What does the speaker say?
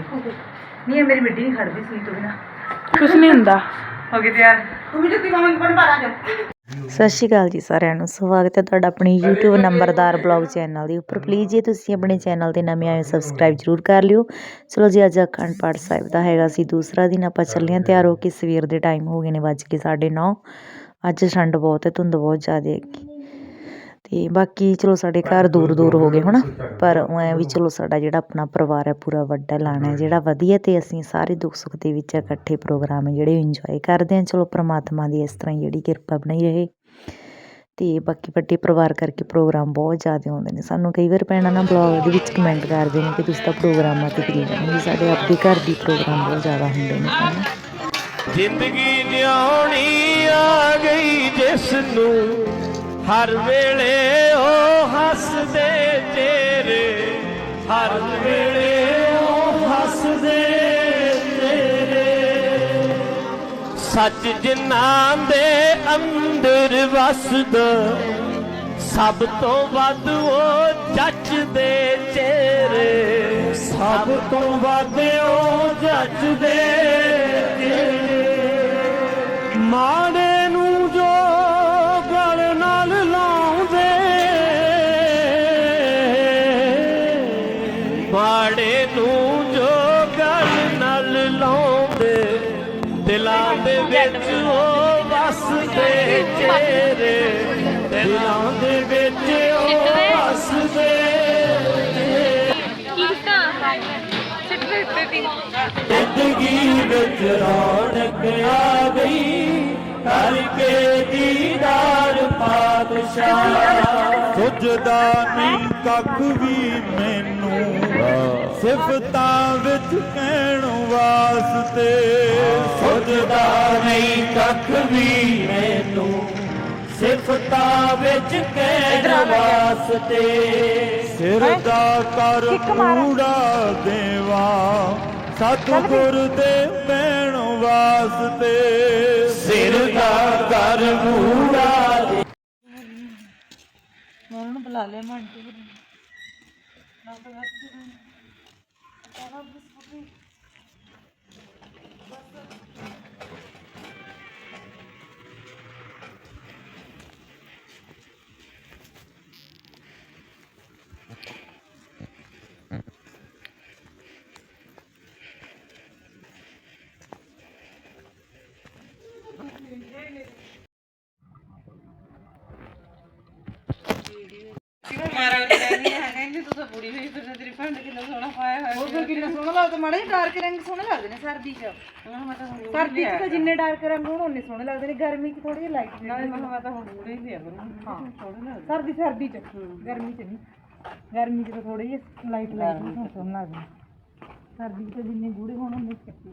ਨਹੀਂ ਇਹ ਮੇਰੀ ਮਿੱਟੀ ਨਹੀਂ ਖੜਦੀ ਸੀ ਤੋਂ ਬਿਨਾ। ਕੁਛ ਨਹੀਂ ਹੁੰਦਾ। ਹੋ ਗਈ ਤਿਆਰ। ਤੂੰ ਵੀ ਜੁੱਤੀ ਮਾਮਾ ਕੋਲ ਬਾਹਰ ਆ ਜਾ। ਸਤਿ ਸ਼੍ਰੀ ਅਕਾਲ ਜੀ ਸਾਰਿਆਂ ਨੂੰ। ਸਵਾਗਤ ਹੈ ਤੁਹਾਡਾ ਆਪਣੀ YouTube ਨੰਬਰਦਾਰ ਬਲੌਗ ਚੈਨਲ ਦੇ ਉੱਪਰ। ਪਲੀਜ਼ ਜੇ ਤੁਸੀਂ ਆਪਣੇ ਚੈਨਲ ਤੇ ਨਵੇਂ ਆਏ ਹੋ ਸਬਸਕ੍ਰਾਈਬ ਜਰੂਰ ਕਰ ਲਿਓ। ਚਲੋ ਜੀ ਅੱਜ ਅਖੰਡ ਪਾਠ ਸਾਹਿਬ ਦਾ ਹੈਗਾ ਸੀ ਦੂਸਰਾ ਦਿਨ। ਆਪਾਂ ਚੱਲੇ ਹਾਂ ਤਿਆਰ ਹੋ ਕੇ। ਸਵੇਰ ਦੇ ਟਾਈਮ ਹੋ ਗਏ ਨੇ ਵੱਜ ਕੇ 9:30 ਅੱਜ ਠੰਡ ਬਹੁਤ ਹੈ ਧੁੰਦ ਬਹੁਤ ਜ਼ਿਆਦਾ ਹੈਗੀ। ਤੇ ਬਾਕੀ ਚਲੋ ਸਾਡੇ ਘਰ ਦੂਰ ਦੂਰ ਹੋ ਗਏ ਹੁਣ ਪਰ ਐ ਵੀ ਚਲੋ ਸਾਡਾ ਜਿਹੜਾ ਆਪਣਾ ਪਰਿਵਾਰ ਹੈ ਪੂਰਾ ਵੱਡਾ ਲਾਣਾ ਹੈ ਜਿਹੜਾ ਵਧੀਆ ਤੇ ਅਸੀਂ ਸਾਰੇ ਦੁੱਖ ਸੁੱਖ ਦੇ ਵਿੱਚ ਇਕੱਠੇ ਪ੍ਰੋਗਰਾਮ ਹੈ ਜਿਹੜੇ ਇੰਜੋਏ ਕਰਦੇ ਹਾਂ ਚਲੋ ਪ੍ਰਮਾਤਮਾ ਦੀ ਇਸ ਤਰ੍ਹਾਂ ਹੀ ਜਿਹੜੀ ਕਿਰਪਾ ਬਣੀ ਰਹੇ। ਤੇ ਬਾਕੀ ਵੱਡੇ ਪਰਿਵਾਰ ਕਰਕੇ ਪ੍ਰੋਗਰਾਮ ਬਹੁਤ ਜ਼ਿਆਦਾ ਆਉਂਦੇ ਨੇ ਸਾਨੂੰ ਕਈ ਵਾਰ ਭੈਣਾਂ ਨਾ ਬਲੌਗ ਦੇ ਵਿੱਚ ਕਮੈਂਟ ਕਰਦੇ ਨੇ ਕਿ ਤੁਸੀਂ ਤਾਂ ਪ੍ਰੋਗਰਾਮਾਂ ਤੇ ਕਰੀ ਜਾਂਦੇ ਸਾਡੇ ਆਪਦੇ ਘਰ ਦੀ ਪ੍ਰੋਗਰਾਮ ਬਹੁਤ ਜ਼ਿਆਦਾ ਹੁੰਦੇ ਨੇ। ਸਾਨੂੰ ਜ਼ਿੰਦਗੀ ਨਿਆਉਣੀ ਆ ਗਈ ਜਿਸ ਨੂੰ ਹਰ ਵੇਲੇ ਉਹ ਹੱਸਦੇ ਤੇਰੇ, ਹਰ ਵੇਲੇ ਉਹ ਹੱਸਦੇ ਤੇਰੇ। ਸੱਚ ਜਿਨ੍ਹਾਂ ਦੇ ਅੰਦਰ ਵਸਦਾ, ਸਭ ਤੋਂ ਵੱਧ ਉਹ ਜੱਜਦੇ ਚਿਹਰੇ ਸਭ ਤੋਂ ਵੱਧ ਉਹ ਜੱਜਦੇ ਚਿਹਰੇ ਮਾੜੇ ਮਾੜੇ ਨੂੰ ਜੋ ਗਲ ਨਾਲ ਲਾਉਂਦੇ ਦਿਲਾਂ ਦੇ ਵਿੱਚ ਉਹ ਵਸਦੇ ਚਿਹਰੇ ਦਿਲਾਂ ਦੇ ਵਿੱਚ ਉਹ ਵਸਦੇ ਜ਼ਿੰਦਗੀ ਵਿੱਚ ਰੌਣਕ ਆ ਗਈ ਕਰਕੇ ਦੀਦਾਰ ਪਾਤਸ਼ਾਹ। ਸੁਝਦਾ ਨਹੀਂ ਕੱਖ ਵੀ ਮੈਨੂੰ ਸਿਫਤਾਂ ਵਿੱਚ ਕਹਿਣ ਵਾਸਤੇ। ਸੁਝਦਾ ਨਹੀਂ ਕੱਖ ਵੀ ਮੈਨੂੰ। ਸਿਫਤਾਂ ਵਿੱਚ ਕਹਿਣ ਵਾਸਤੇ। ਸਿਰ ਦਾ ਕਰ ਕੂੜਾ ਦੇਵਾ। ਸਤਿਗੁਰ ਦੇ ਪੈਣ ਵਾਸਤੇ। ਸਿਰ ਦਾ ਕਰ ਮੂੜਾ ਉਹਨਾਂ ਨੂੰ ਬੁਲਾ ਲਿਆ ਮਾਂ ਜੀ ਮਾਰਾ ਹਾਏ ਉਹ ਫਿਰ ਕਿੰਨਾ ਸੋਹਣਾ ਲੱਗਦਾ ਮਾੜਾ ਜਿਹਾ ਡਾਰਕ ਰੰਗ ਸੋਹਣੇ ਲੱਗਦੇ ਨੇ ਸਰਦੀ 'ਚ। ਮੈਂ ਮੈਂ ਤਾਂ ਹੁਣ ਮੂਡ ਸਰਦੀ 'ਚ ਲਿਆ ਤਾਂ ਜਿੰਨੇ ਡਾਰਕ ਰੰਗ ਹੋਣ ਉਹਨੇ ਸੋਹਣੇ ਲੱਗਦੇ ਨੇ। ਗਰਮੀ 'ਚ ਥੋੜੇ ਜਿਹੇ ਲਾਈਟ ਨਾਲੇ ਮੈਂ ਮੈਂ ਤਾਂ ਹੁਣ ਮੂਡ ਹੀ ਲਿਆ ਕਰੂੰ ਹਾਂ। ਥੋੜਾ ਨਾ। ਸਰਦੀ ਸਰਦੀ 'ਚ। ਗਰਮੀ 'ਚ ਨਹੀਂ। ਗਰਮੀ 'ਚ ਤਾਂ ਥੋੜੇ ਜਿਹੇ ਲਾਈਟ ਲਾਈਟ ਨੂੰ ਸੋਹਣੇ ਲੱਗਦੇ ਨੇ। ਸਰਦੀ 'ਚ ਤਾਂ ਜਿੰਨੇ ਗੂੜੇ ਹੋਣ ਉਹਨੇ ਚੱਕੀ।